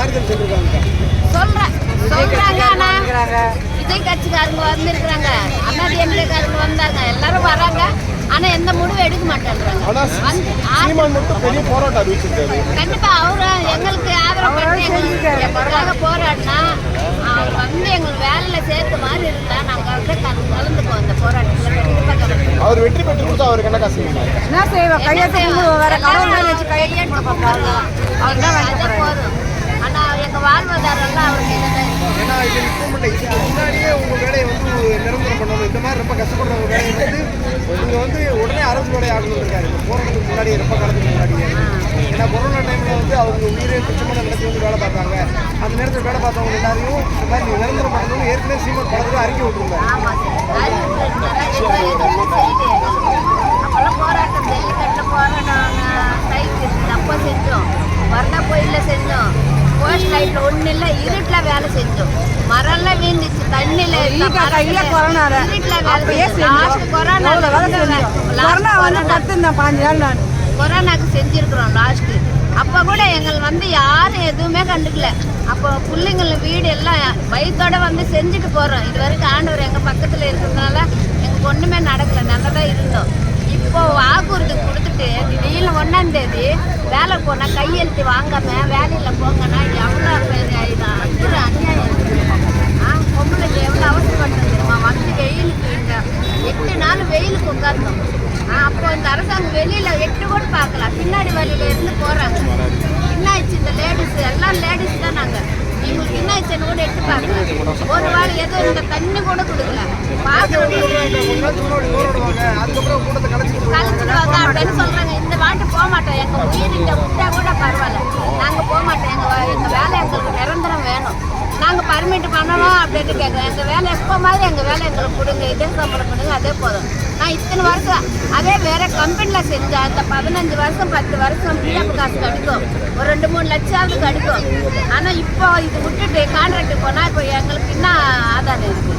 ஆறுதல் சொல்லிருக்காங்க. சொல்றேன் சொல்றாங்க ஆனா விஜய் கட்சிக்காரங்க வந்திருக்கிறாங்க. அண்ணா டிஎம்கேக்காரங்க வந்தாங்க. எல்லாரும் வராங்க. ஆனா எந்த முடிவும் எடுக்க மாட்டேன்றாங்க. கண்டிப்பா அவரு எங்களுக்கு ஆதரவு பண்ணி எங்களுக்கு எங்களுக்காக போராடினா அவர் வந்து எங்களுக்கு வேலையில சேர்த்த மாதிரி இருந்தா நாங்க வந்து கல- கலந்துக்குவோம் அந்த போராட்டத்துல. அவர் வெற்றி பெற்று கொடுத்தா அவருக்கு என்ன காசு? என்ன செய்வோம் கையெழுத்து? வேற கடவுள் கையெழுத்து போதும் ஆனா எங்க வாழ்வாதாரம் எல்லாம் அவருக்கு இதுதான் இருக்கும். ஏன்னா இது இப்பவும் இல்லை இதுக்கு முன்னாடியே உங்க வேலையை வந்து நிரந்தரம் பண்ணணும். இந்த மாதிரி ரொம்ப கஷ்டப்படுறவங்க வேலையை வந்து நீங்க வந்து உடனே அரசு வேலை ஆகணும் இருக்காரு. இந்த முன்னாடியே ரொம்ப காலத்துக்கு முன்னாடியே. ஏன்னா கொரோனா டைம்ல வந்து அவங்க உயிரை துச்சமான நிலத்துல வந்து வேலை பார்த்தாங்க. அந்த நேரத்தில் வேலை பார்த்தவங்க எல்லாரையும் இந்த மாதிரி நீங்க நிரந்தரம் பண்ணணும்னு ஏற்கனவே சீமன் பல அறிக்கை விட்டுருந்தாங்க போராட்டம் போராட்டம் சைக்கிள் இருக்குது அப்போ செஞ்சோம் வர்ணா கோயிலில் செஞ்சோம் ஒன்றும் இல்லை இருட்டில் வேலை செஞ்சோம். மரம்லாம் வீழ்ந்துச்சு தண்ணியில் கொரோனா கொரோனா வந்து பத்து இந்த பாஞ்சு நாள் நான் கொரோனாக்கு செஞ்சிருக்கிறோம் லாஸ்ட்டு அப்போ கூட எங்கள் வந்து யாரும் எதுவுமே கண்டுக்கல. அப்போ பிள்ளைங்கள வீடு எல்லாம் வந்து செஞ்சுட்டு போகிறோம் இது வரைக்கும் ஆண்டவர் எங்கள் பக்கத்தில் இருக்கிறதுனால எங்களுக்கு ஒன்றுமே நடக்கல. நல்லா தான் இருந்தோம். இப்போ வாக்குறுதி கொடுத்துட்டு திடீர்னு ஒன்றாம் தேதி வேலை போனால் கையெழுத்து வாங்காம வேலையில் போங்கன்னா எவ்வளோ அநியாயம். ஆ பொம்பளைக்கு எவ்வளோ அவசரப்பட்டது தெரியுமா வந்து வெயிலுக்கு இங்க எட்டு நாள் வெயிலுக்கு உட்கார்ந்தோம் ஆ அப்போ இந்த அரசாங்கம் வெளியில எட்டு கூட பார்க்கலாம் பின்னாடி வழியில இருந்து போறாங்க என்னாச்சு இந்த லேடிஸ் எல்லாம் லேடிஸ் தான் நாங்க எங்களுக்கு ஒரு வாரம் எதுவும் இந்த தண்ணி கூட கொடுக்கல. கலைச்சிடுவாங்க அப்படின்னு சொல்றாங்க. இந்த வாட்டி போக மாட்டோம். எங்க உயிரிட்ட விட்டா கூட பரவாயில்ல. நாங்க போக மாட்டோம். எங்க எங்க வேலை எங்களுக்கு நிரந்தரம் வேணும். நாங்க பர்மிட் பண்ணணும் அப்படின்னு கேட்குறோம் எங்க வேலை எப்போ மாதிரி எங்க வேலை எங்களுக்கு கொடுங்க. இதே சம்பளம் கொடுங்க. அதே போதும். நான் இத்தனை வருஷம். அதே வேற கம்பெனியில் செஞ்சேன் அந்த பதினஞ்சு வருஷம் பத்து வருஷம் பிஎஃப் காசு கிடைக்கும். ஒரு ரெண்டு மூணு லட்சமாவது கிடைக்கும். ஆனா இப்போ இது விட்டுட்டு கான்ட்ராக்ட் போனா இப்போ எங்களுக்கு என்ன ஆதாரம் இருக்கு.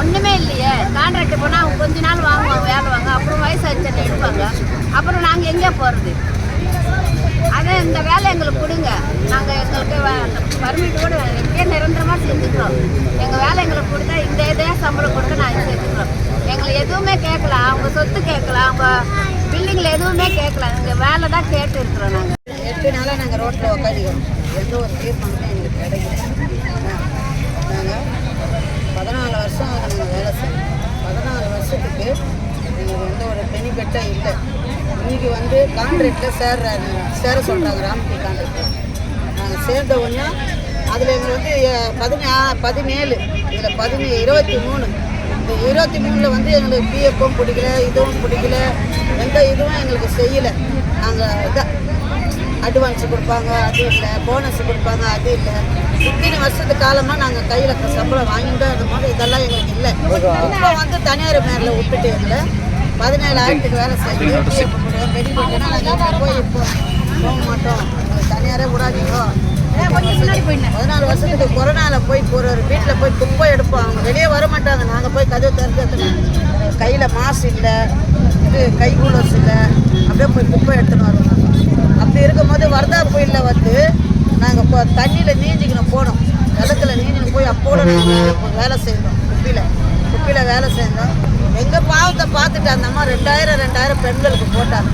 ஒண்ணுமே இல்லையே. கான்ட்ராக்ட் போனா அவங்க கொஞ்ச நாள் வாங்குவாங்க வேலை வாங்க. அப்புறம் வயசாச்சு எடுப்பாங்க? அப்புறம் நாங்க எங்கே போறது. அதே இந்த வேலை எங்களுக்கு கொடுங்க. நாங்கள் எங்களுக்கு பர்மிட் கூட எங்கே நிரந்தரமாக செஞ்சுக்கிறோம். எங்கள் வேலை எங்களுக்கு கொடுத்தா இந்த இதே சம்பளம் கொடுத்து நாங்கள் செஞ்சுக்கிறோம். எங்களை எதுவுமே கேட்கல. அவங்க சொத்து கேட்கல. அவங்க பில்டிங்கில் எதுவுமே கேட்கல. எங்கள் வேலை தான் கேட்டு இருக்கிறோம் நாங்கள் எட்டு நாளாக நாங்கள் ரோட்டில் உட்காந்துக்கிறோம் எந்த ஒரு தீர்மானமும் எங்களுக்கு கிடைக்கல. நாங்கள் பதினாலு வருஷம் நாங்கள் வேலை செய்யணும் பதினாலு வருஷத்துக்கு எங்களுக்கு எந்த ஒரு பெனிஃபிட்டும் இல்லை. இன்னைக்கு வந்து கான்ட்ராக்டில் சேர்ற சேர சொல்கிறாங்க ராம்கி கான்ட்ராக்டில் நாங்கள் சேர்ந்த உடனே அதில் எங்களுக்கு வந்து பதினா பதினேழு இதில் பதினே இருபத்தி மூணு. இந்த இருபத்தி மூணில் வந்து எங்களுக்கு பிஎஃப்பும் பிடிக்கல இதுவும் பிடிக்கல எந்த இதுவும் எங்களுக்கு செய்யலை. நாங்கள் இதான் அட்வான்ஸ் கொடுப்பாங்க அது இல்லை போனஸ் கொடுப்பாங்க அது இல்லை. இத்தனை வருஷத்து காலமாக நாங்கள் கையில் சம்பளம் வாங்கிட்டு அந்த மாதிரி இதெல்லாம் எங்களுக்கு இல்லை. இப்போ வந்து தனியார் மேலே விட்டுட்டு எங்களை பதினேழாயிரத்துக்கு வேலை செய்யணும் பெனிஃபிட்னா நாங்கள் போய் இப்போ போக மாட்டோம். தனியாரே விடாதீங்க. பதினாலு வருஷத்துக்கு கொரோனாவில் போய் ஒரு ஒரு வீட்டில் போய் குப்பை எடுப்போம். அவங்க வெளியே வர மாட்டாங்க. நாங்கள் போய் கதவு திறந்து கையில் மாசு இல்லை இது கை கூலர்ஸ் இல்லை. அப்படியே போய் குப்பை எடுத்துன்னு வருவோம் அப்படி இருக்கும்போது வரதா புயலில் வந்து நாங்கள் இப்போ தண்ணியில் நீஞ்சிக்கணும் போனோம். வெள்ளத்தில் நீஞ்சிக்கணும் போய் அப்போட நாங்கள் வேலை செய்தோம். குப்பியில். குப்பியில் வேலை செய்தோம். எங்கள் பாவத்தை பார்த்துட்டு அந்த அம்மா ரெண்டாயிரம் ரெண்டாயிரம் பெண்களுக்கு போட்டாங்க.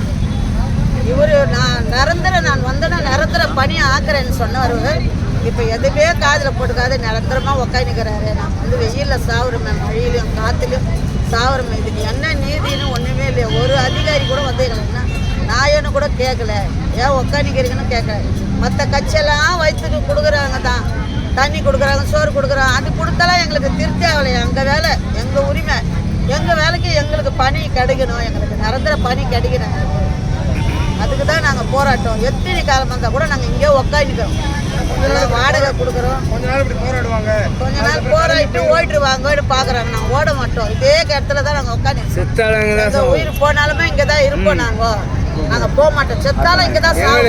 இவர் நான் நிரந்தர நான் வந்தேன்னா நிரந்தர பணி ஆக்குறேன்னு சொன்னவர் இப்போ எதுவுமே காதில் போட்டுக்காது நிரந்தரமாக உக்காந்துக்கிறாரு நான் வந்து வெயிலில் சாவுறமே மழையிலையும் காற்றுலையும் சாவுறமே இதுக்கு என்ன நீதின்னு ஒன்றுமே இல்லையா. ஒரு அதிகாரி கூட வந்து என்ன நாயன்னு கூட கேட்கல ஏன் உக்காந்துக்கிறீங்கன்னு கேட்கல மற்ற கட்சியெல்லாம் வயிற்றுக்கு கொடுக்குறாங்க தான். தண்ணி கொடுக்குறாங்க சோறு கொடுக்குறாங்க. அது கொடுத்தாலாம் எங்களுக்கு திருப்தி ஆகலை எங்கள் வேலை எங்கள் ஊர் எங்கள் வேலைக்கு எங்களுக்கு பணி கிடைக்கணும் எங்களுக்கு நிரந்தர பணி கிடைக்கணும் அதுக்கு தான் நாங்கள் போராட்டம். எத்தனை காலம் வந்தால் கூட நாங்கள் இங்கே உக்காந்துக்கிறோம். வாடகை கொடுக்குறோம். கொஞ்ச நாள் இப்படி போராடுவாங்க. கொஞ்ச நாள் போராடிட்டு ஓடிடுவாங்கன்னு பார்க்குறாங்க நாங்கள் ஓட மாட்டோம். இதே இடத்துல தான் நாங்கள் உட்காந்து உயிர் போனாலுமே இங்கே தான் இருப்போம் நாங்கள் நாங்கள் போக மாட்டோம். செத்தாலும் இங்கே தான் சாவோம்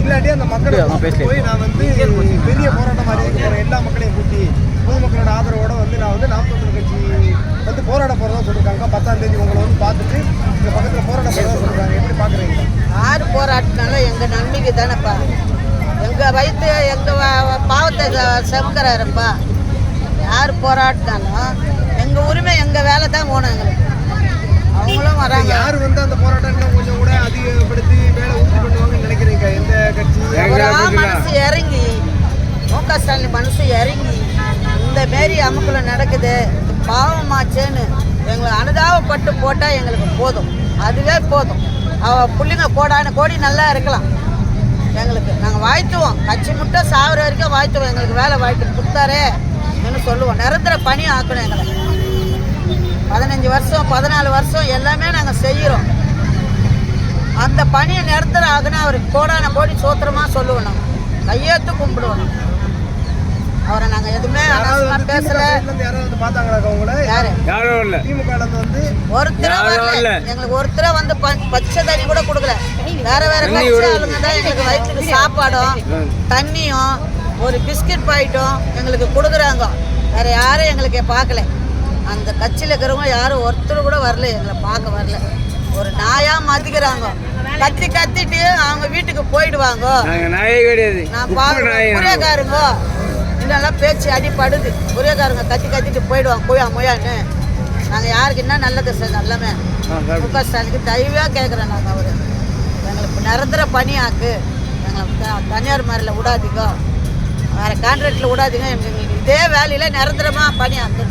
இல்லாட்டி அந்த மக்களை போய் நான் வந்து பெரிய போராட்டம் மாதிரி இருக்கிற எல்லா மக்களையும் கூட்டி பொதுமக்களோட ஆதரவோட வந்து நான் வந்து நாம் கட்சி வந்து போராட போகிறதா சொல்லியிருக்காங்க பத்தாம் தேதி உங்களை வந்து பார்த்துட்டு இந்த பக்கத்தில் போராட போகிறதா சொல்லியிருக்காங்க எப்படி பார்க்குறீங்க யார் போராட்டினால எங்கள் நன்மைக்கு தானேப்பா. எங்கள் வயிற்று எங்கள் பாவத்தை செமுக்கிறாருப்பா யார் போராட்டினாலும் எங்கள் உரிமை எங்கள் வேலை தான் போன இருக்குது பாவமாச்சேன்னு எங்களை அனுதாபப்பட்டு போட்டால் எங்களுக்கு போதும். அதுவே போதும். அவள் பிள்ளைங்க கோடான கோடி நல்லா இருக்கலாம். எங்களுக்கு நாங்கள் வாழ்த்துவோம். கட்சி முட்டை சாகுற வரைக்கும் வாழ்த்துவோம். எங்களுக்கு வேலை வாய்ப்பு கொடுத்தாரே என்று சொல்லுவோம். நிரந்தர பணி ஆக்கணும் எங்களை. பதினஞ்சு வருஷம் பதினாலு வருஷம் எல்லாமே நாங்கள் செய்கிறோம் அந்த பணியை நிரந்தரம் ஆகுனா அவருக்கு கோடான கோடி சோத்திரமாக சொல்லுவோம் நாங்கள் கையெழுத்து கும்பிடுவோம் அவரை நாங்கள் எதுவுமே யாராவது அனாவசியமா வந்து திமுக பேசல. யாரும் இல்லை ஒருத்தர வரல. எங்களுக்கு ஒருத்தர வந்து பச்சை தண்ணி கூட கொடுக்கல. வேற வேற கட்சி ஆளுங்க தான் எங்களுக்கு வயிற்றுக்கு சாப்பாடும் தண்ணியும் ஒரு பிஸ்கட் பாக்கெட்டும் எங்களுக்கு கொடுக்குறாங்க. வேற யாரும் எங்களுக்கு பார்க்கல. அந்த கட்சியில் இருக்கிறவங்க யாரும் ஒருத்தர் கூட வரல. எங்களை பார்க்க வரல. ஒரு நாயா மதிக்கிறாங்க. கத்தி கத்திட்டு அவங்க வீட்டுக்கு போயிடுவாங்க. நான் புரியக்காருங்க இதெல்லாம் பேச்சு அடிப்படுது புரியக்காரங்க கத்தி கத்திட்டு போயிடுவாங்க. போயா மொயான்னு நாங்கள் யாருக்கு என்ன நல்லது சார் எல்லாமே மு க ஸ்டாலினுக்கு தயவாக கேட்குறேன் நாங்கள் அவர். எங்களுக்கு நிரந்தர பணியாக்கு. எங்களுக்கு த- தனியார் மாதிரில விடாதீங்க. வேறு கான்ட்ராக்டில் விடாதீங்க. எங்களுக்கு இதே வேலையில் நிரந்தரமாக பணியாக்கு